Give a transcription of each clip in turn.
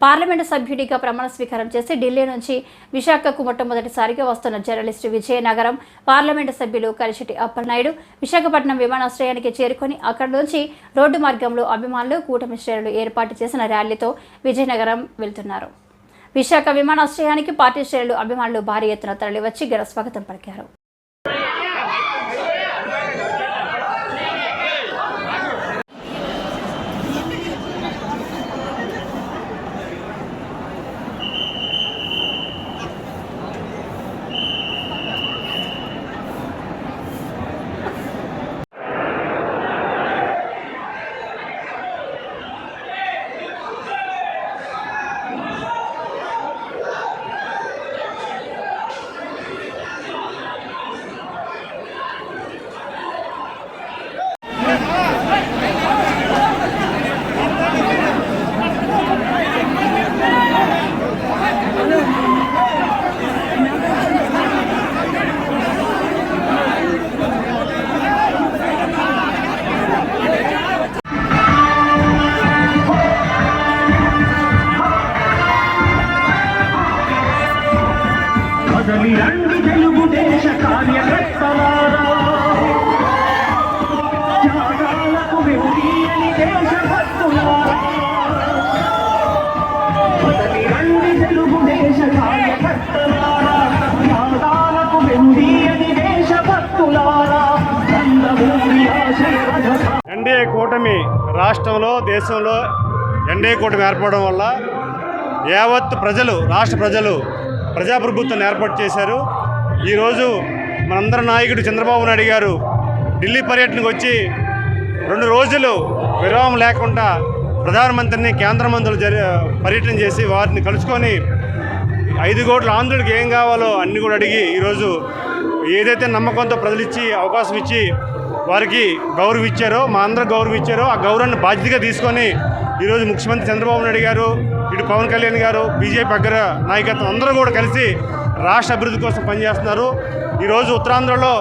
Parliament సభ్యుడిగా ప్రమాణ స్వీకారం చేసి ఢిల్లీ నుంచి విశాఖకు మొట్టమొదటిసారిగా వస్తున్న జర్నలిస్టు విజయనగరం పార్లమెంటు సభ్యులు కలిశెట్టి అప్పలనాయుడు విశాఖపట్నం విమానాశ్రయానికి చేరుకొని అక్కడి నుంచి రోడ్డు మార్గంలో అభిమానులు కూటమి శ్రేణులు ఏర్పాటు చేసిన ర్యాలీతో విజయనగరం వెళ్తున్నారు. విశాఖ విమానాశ్రయానికి పార్టీ శ్రేణులు అభిమానులు భారీ ఎత్తున తరలివచ్చి ఘన స్వాగతం పలికారు. రండి తెలుగుదేశ కార్యకర్తలారా త్యాగాలకు వెనుదీయని దేశభక్తులారా కదలి రండి తెలుగుదేశ కార్యకర్తలారా త్యాగాలకు వెనుదీయని దేశభక్తులారా నందమూరి ఎన్డీఏ కూటమి రాష్ట్రంలో దేశంలో ఎన్డీఏ కూటమి ఏర్పడడం వల్ల యావత్ ప్రజలు రాష్ట్ర ప్రజలు ప్రజాప్రభుత్వాన్ని ఏర్పాటు చేశారు. ఈరోజు మనందరి నాయకుడు చంద్రబాబు నాయుడు గారు ఢిల్లీ పర్యటనకు వచ్చి రెండు రోజులు విరామం లేకుండా ప్రధానమంత్రిని కేంద్ర మంత్రులు పర్యటన చేసి వారిని కలుసుకొని ఐదు కోట్ల ఆంధ్రుడికి ఏం కావాలో అన్ని కూడా అడిగి ఈరోజు ఏదైతే నమ్మకంతో ప్రజలు ఇచ్చి అవకాశం ఇచ్చి వారికి గౌరవం ఇచ్చారో మా అందరూ గౌరవం ఇచ్చారో ఆ గౌరవాన్ని బాధ్యతగా తీసుకొని ఈరోజు ముఖ్యమంత్రి చంద్రబాబు నాయుడు గారు ఇటు పవన్ కళ్యాణ్ గారు బీజేపీ అగ్ర నాయకత్వం అందరూ కూడా కలిసి రాష్ట్ర అభివృద్ధి కోసం పనిచేస్తున్నారు. ఈరోజు ఉత్తరాంధ్రలో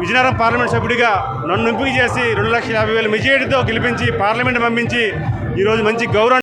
విజయనగరం పార్లమెంట్ సభ్యుడిగా నన్ను ఎంపిక చేసి రెండు లక్షల యాభై వేల మెజారిటీతో గెలిపించి పార్లమెంట్ పంపించి ఈరోజు మంచి గౌరవం